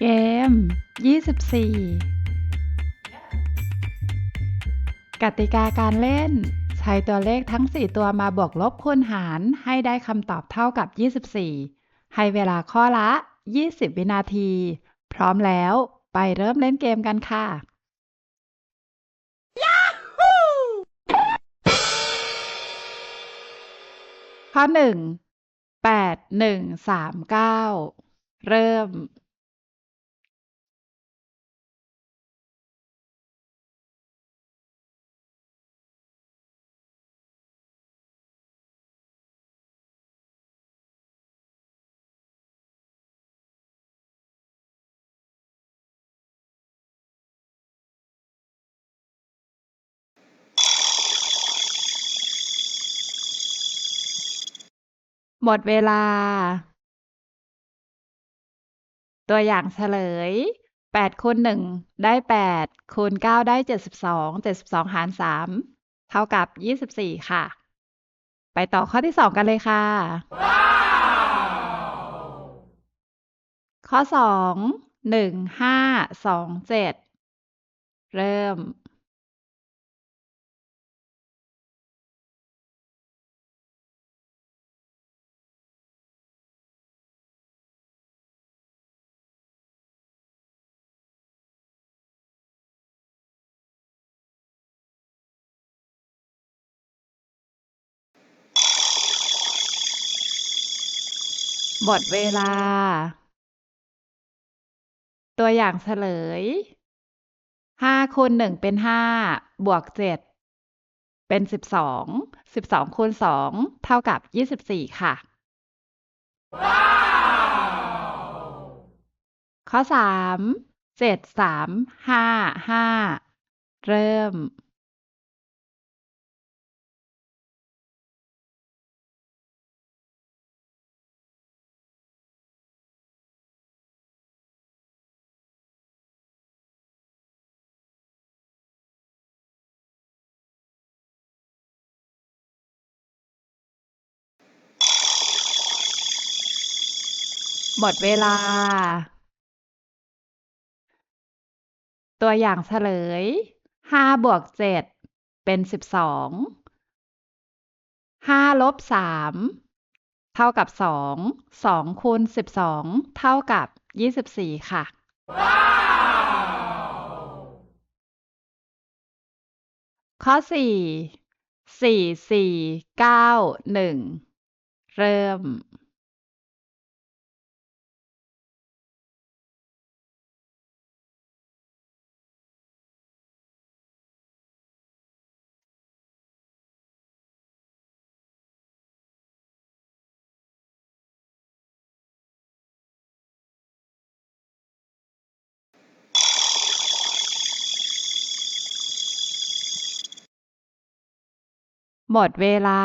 เกม 24 กติกาการเล่น ใช้ตัวเลขทั้ง 4 ตัวมาบวกลบคูณหารให้ได้คำตอบเท่ากับ 24 ให้เวลาข้อละ 20 วินาที พร้อมแล้วไปเริ่มเล่นเกมกันค่ะ ข้อ 1 8 1 3 9 เริ่ม หมดเวลา ตัวอย่างเฉลย 8คูณ1ได้ 8คูณ9ได้ 72 72 หาร 3 เท่ากับ 24 ค่ะ ไปต่อข้อที่ 2 กันเลยค่ะ ข้อ 2 1 5 2 7 เริ่ม บทเวลา ตัวอย่างเฉลยห้าคูณหนึ่งเป็นห้าบวกเจ็ดเป็นสิบสองสิบสองคูณสองเท่ากับยี่สิบสี่ค่ะ ข้อสามเจ็ดสามห้าห้าเริ่ม หมดเวลา ตัวอย่างเฉลย 5 บวก 7 เป็น 12 5 ลบ 3 เท่ากับ 2 2 คูณ 12 เท่ากับ 24 ค่ะ ข้อ 4 4 4 9 1 เริ่ม หมดเวลา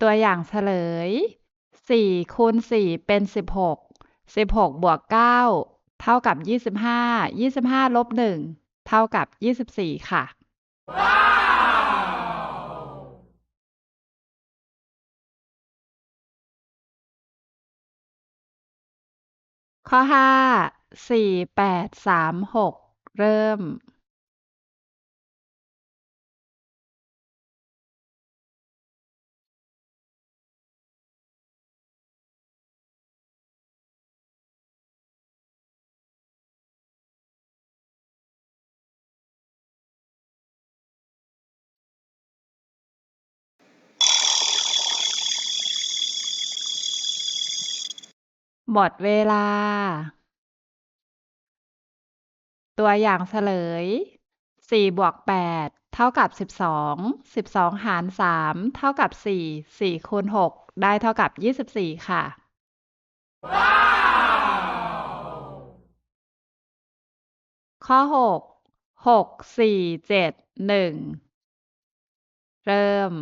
ตัวอย่างเฉลย 4 คูณ 4 เป็น 16 16 บวก 9 เท่ากับ 25 25 ลบ 1 เท่ากับ 24 ค่ะ ข้อ 5 4 8 3 6 เริ่ม หมดเวลา ตัวอย่างเฉลย 4 บวก 8 เท่ากับ 12 12 หาร 3 เท่ากับ 4 4 คูณ 6 ได้เท่ากับ 24 ค่ะ ข้อ 6 6 4 7 1 เริ่ม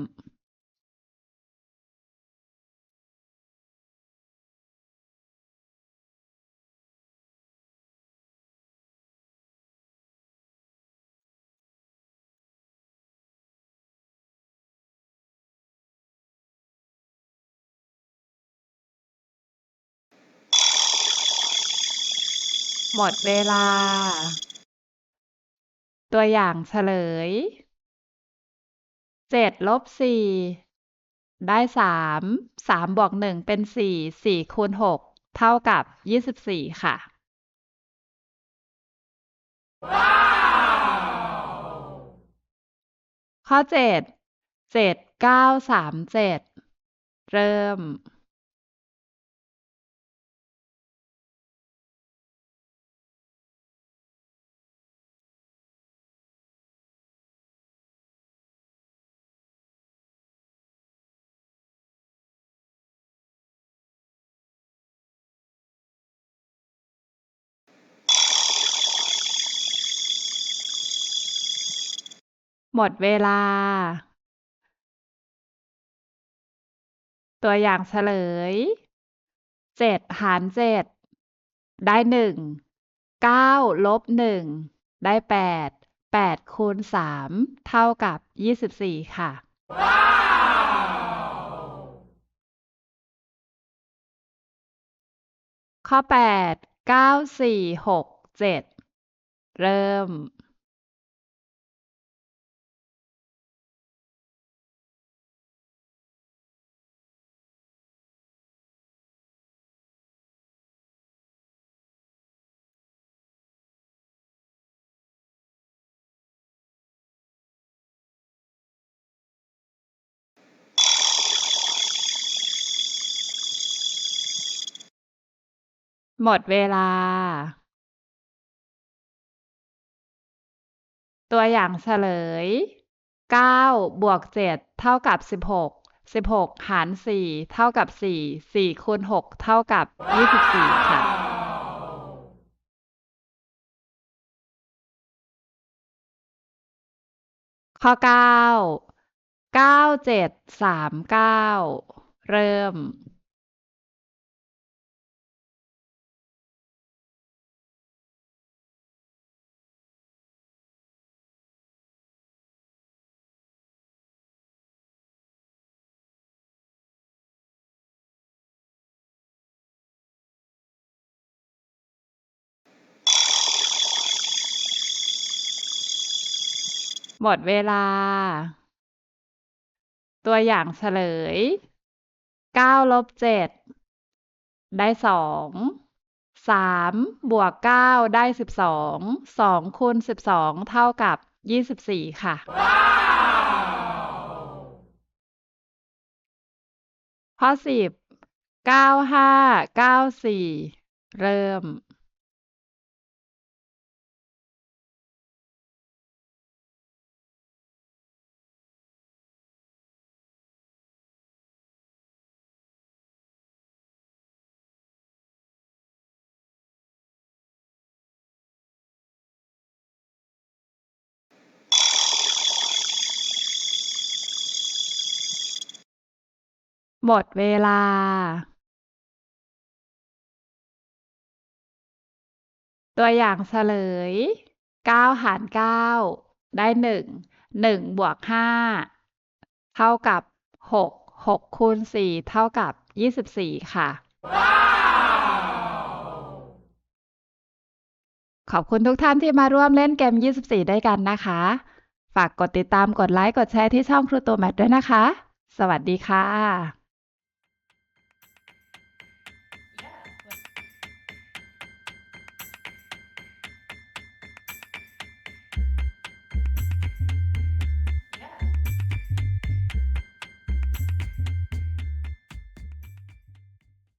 หมดเวลา ตัวอย่างเฉลย เจ็ดลบสี่ได้สามสามบวกหนึ่งเป็นสี่สี่คูณหกเท่ากับยี่สิบสี่ค่ะ ข้อเจ็ดเจ็ดเก้าสามเจ็ดเริ่ม หมดเวลา ตัวอย่างเฉลย เจ็ดหารเจ็ดได้หนึ่ง เก้าลบหนึ่งได้แปด แปดคูณสามเท่ากับยี่สิบสี่ค่ะ ข้อแปดเก้าสี่หกเจ็ดเริ่ม หมดเวลา ตัวอย่างเฉลยเก้าบวกเจ็ดเท่ากับสิบหกสิบหารสี่เท่ากับสี่สี่คูณหกเท่ากับยี่สิบสี่ค่ะ ข้อเก้าเก้าเจ็ดสามเก้าเริ่ม หมดเวลา ตัวอย่างเฉลย9ลบ7ได้2 3บวก9ได้ 12 2คูณ12 เท่ากับ 24 ค่ะ ข้อ 10 95 94 เริ่ม หมดเวลาตัวอย่างเฉลยเก้าหารเก้าได้หนึ่งหนึ่งบวกห้าเท่ากับหกหกคูณสี่เท่ากับยี่สิบสี่ค่ะ ขอบคุณทุกท่านที่มาร่วมเล่นเกม 24 ด้วยกันนะคะ ฝากกดติดตาม กดไลค์ กดแชร์ที่ช่องครูตัวแมทด้วยนะคะ สวัสดีค่ะ